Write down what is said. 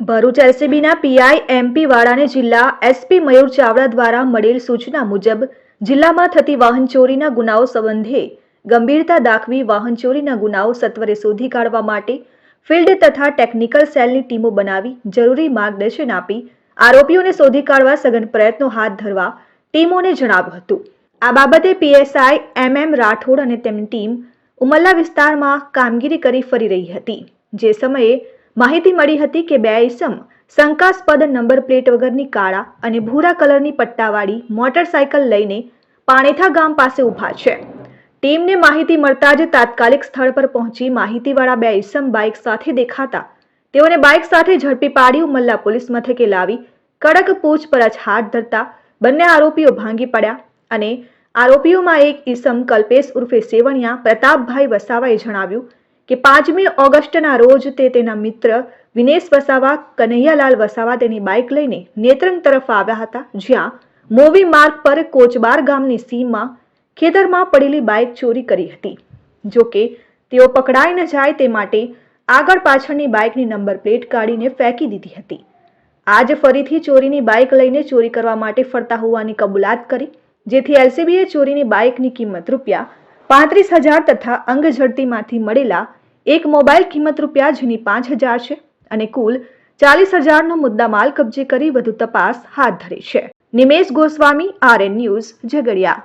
Bharuch એલસીબીના PI, MP વાળાને જિલ્લા SP મયુર ચાવડા દ્વારા મળેલ સૂચના મુજબ જિલ્લામાં થતી વાહન ચોરીના ગુનાઓ સંબંધે ગંભીરતા દાખવી વાહન ચોરીના ગુનાઓ સત્વરે શોધી કાઢવા માટે ફિલ્ડ તથા ટેકનિકલ સેલની ટીમો બનાવી જરૂરી માર્ગદર્શન આપી આરોપીઓને શોધી કાઢવા સઘન પ્રયત્નો હાથ ધરવા ટીમોને જણાવ્યું હતું. આ બાબતે પીએસઆઈ એમ એમ રાઠોડ અને તેમની ટીમ ઉમલ્લા વિસ્તારમાં કામગીરી કરી ફરી રહી હતી. જે સમયે માહિતી મળી હતી કે બે ઇસમ શંકાસ્પદ નંબર પ્લેટ વગરની કાળા અને ભૂરા કલરની પટ્ટાવાળી મોટરસાયકલ લઈને પાણેથા ગામ પાસે ઊભા છે. ટીમને માહિતી મળતા જ તાત્કાલિક સ્થળ પર પહોંચી માહિતીવાળા બે ઇસમ બાઇક સાથે દેખાતા તેઓને બાઇક સાથે ઝડપી પાડી ઉમલ્લા પોલીસ મથકે લાવી, કડક પૂછપરછ હાથ ધરતા બંને આરોપીઓ ભાંગી પડ્યા અને આરોપીઓમાં એક ઈસમ કલ્પેશ ઉર્ફે સેવણિયા, પ્રતાપભાઈ વસાવાએ જણાવ્યું કે પાંચમી ઓગસ્ટના રોજ તે તેના મિત્ર વિનેશ વસાવા, કનૈયાલાલ વસાવા તેની બાઇક લઈને નેત્રંગ તરફ આવ્યા હતા, જ્યાં મોવી માર્ગ પર કોચબાર ગામની સીમમાં ખેતરમાં પડેલી બાઇક ચોરી કરી હતી. જો કે તેઓ પકડાઈ ન જાય તે માટે આગળ પાછળની બાઇકની નંબર પ્લેટ કાઢીને ફેંકી દીધી હતી. આજ ફરીથી ચોરીની બાઇક લઈને ચોરી કરવા માટે ફરતા હોવાની કબૂલાત કરી, જેથી એલસીબીએ ચોરીની બાઇકની કિંમત રૂપિયા પાંત્રીસ હજાર તથા અંગ ઝડતીમાંથી મળેલા એક મોબાઈલ કિંમત રૂપિયા જેની પાંચ હજાર છે અને કુલ ચાલીસ હજારનો મુદ્દામાલ કબજે કરી વધુ તપાસ હાથ ધરી છે. Nimesh Goswami, RN news, Jhagadia.